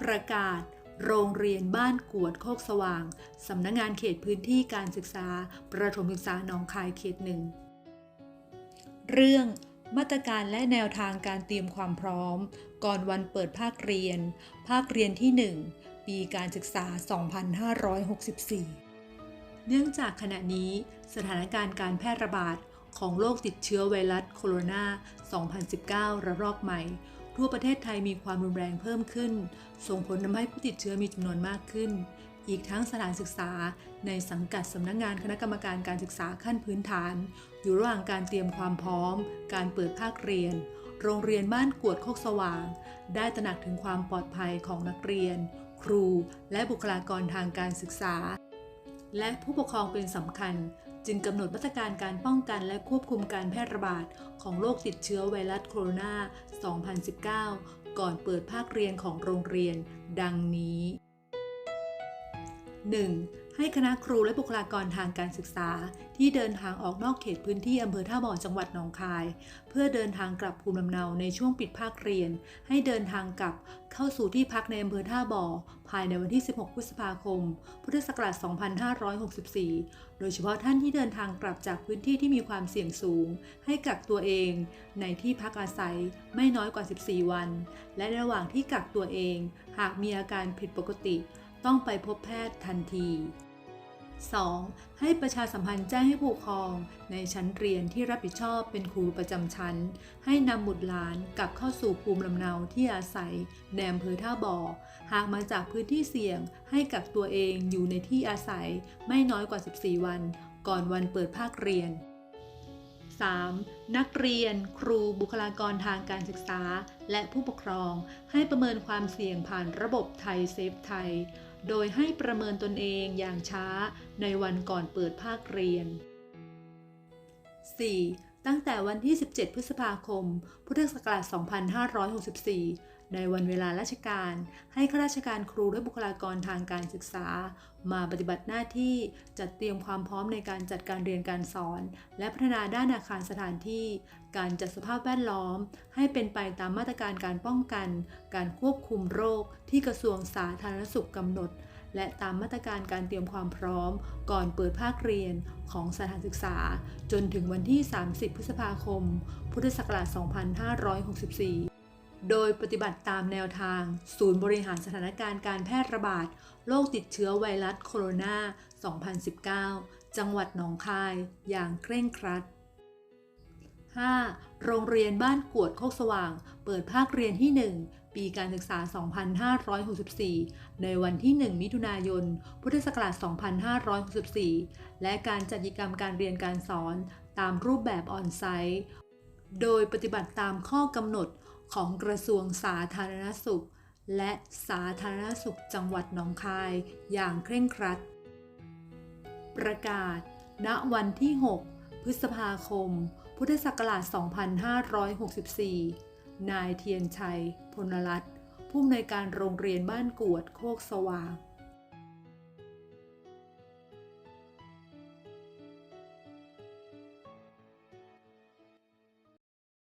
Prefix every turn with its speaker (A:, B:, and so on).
A: ประกาศ โรงเรียนบ้านกวดโคกสว่าง สำนักงงานเขตพื้นที่การศึกษา ประถมศึกษาหนองคายเขตหนึ่ง เรื่องมาตรการและแนวทางการเตรียมความพร้อม ก่อนวันเปิดภาคเรียน ภาคเรียนที่ 1 ปีการศึกษา 2564 เนื่องจากขณะนี้สถานการณ์การแพร่ระบาดของโรคติดเชื้อไวรัสโคโรนา 2019 ระลอกใหม่ ทั่วประเทศไทยมีความรุนแรงเพิ่มขึ้น ส่งผลทำให้ผู้ติดเชื้อมีจำนวนมากขึ้น อีกทั้งสถานศึกษา ในสังกัดสำนักงงานคณะกรรมการการศึกษาขั้นพื้นฐาน อยู่ระหว่างการเตรียมความพร้อม การเปิดภาคเรียน โรงเรียนบ้านกวดโคกสว่าง ได้ตระหนักถึงความปลอดภัยของนักเรียน ครู และบุคลากรทางการศึกษา และผู้ปกครองเป็นสำคัญ จึงกำหนดมาตรการการป้องกันและควบคุมการแพร่ระบาดของโรคติดเชื้อไวรัสโคโรนา 2019 ก่อนเปิดภาคเรียนของโรงเรียน ดังนี้ 1. ให้คณะครูและบุคลากรทางการศึกษา ที่เดินทางออกนอกเขตพื้นที่อำเภอท่าบ่อจังหวัดหนองคาย เพื่อเดินทางกลับภูมิลำเนาในช่วงปิดภาคเรียน ให้เดินทางกลับเข้าสู่ที่พักในอำเภอท่าบ่อ ภายในวันที่ 16 พฤษภาคม พุทธศักราช 2564 โดยเฉพาะท่านที่เดินทางกลับจากพื้นที่ที่มีความเสี่ยงสูง ให้กักตัวเอง ในที่พักอาศัยไม่น้อยกว่า 14 วัน และระหว่างที่กักตัวเอง หากมีอาการผิดปกติ ต้องไปพบแพทย์ทันที 2. ให้ประชาสัมพันธ์แจ้งให้ผู้ปกครอง ในชั้นเรียนที่รับผิดชอบเป็นครูประจำชั้น ให้นำบุตรหลานกลับเข้าสู่ภูมิลำเนาที่อาศัยในอำเภอท่าบ่อ หากมาจากพื้นที่เสี่ยง ให้กักตัวเองอยู่ในที่อาศัยไม่น้อยกว่า 14 วัน ก่อนวันเปิดภาคเรียน 3. นักเรียน ครูบุคลากรทางการศึกษา และผู้ปกครอง ให้ประเมินความเสี่ยงผ่านระบบไทยเซฟไทย โดยให้ประเมินตนเองอย่างช้าในวันก่อนเปิดภาคเรียน 4. ตั้งแต่วันที่ 17 พฤษภาคม พุทธศักราช 2564 ในวันเวลาราชการ ให้ข้าราชการครูและบุคลากรทางการศึกษา มาปฏิบัติหน้าที่จัดเตรียมความพร้อมในการจัดการเรียนการสอน และพัฒนาด้านอาคารสถานที่ การจัดสภาพแวดล้อม ให้เป็นไปตามมาตรการการป้องกัน การควบคุมโรคที่กระทรวงสาธารณสุขกำหนด และตามมาตรการการเตรียมความพร้อม ก่อนเปิดภาคเรียนของสถานศึกษา จนถึงวันที่ 30 พฤษภาคม พุทธศักราช 2564 โดยปฏิบัติตามแนวทาง ศูนย์บริหารสถานการณ์การแพร่ระบาด โรคติดเชื้อไวรัสโคโรนา 2019 จังหวัดหนองคาย อย่างเคร่งครัด 5. โรงเรียนบ้านกวดโคกสว่าง เปิดภาคเรียนที่ 1 ปีการศึกษา 2564 ในวันที่ 1 มิถุนายน พุทธศักราช 2564 และการจัดกิจกรรมการเรียนการสอนตามรูปแบบออนไซต์ โดยปฏิบัติตามข้อกำหนด ของกระทรวงสาธารณสุข และสาธารณสุขจังหวัดหนองคายอย่างเคร่งครัด ประกาศ ณวันที่ 6 พฤษภาคม พุทธศักราช 2564 นายเทียนชัย พลรัตน์ผู้อำนวยการโรงเรียนบ้านกวดโคกสว่าง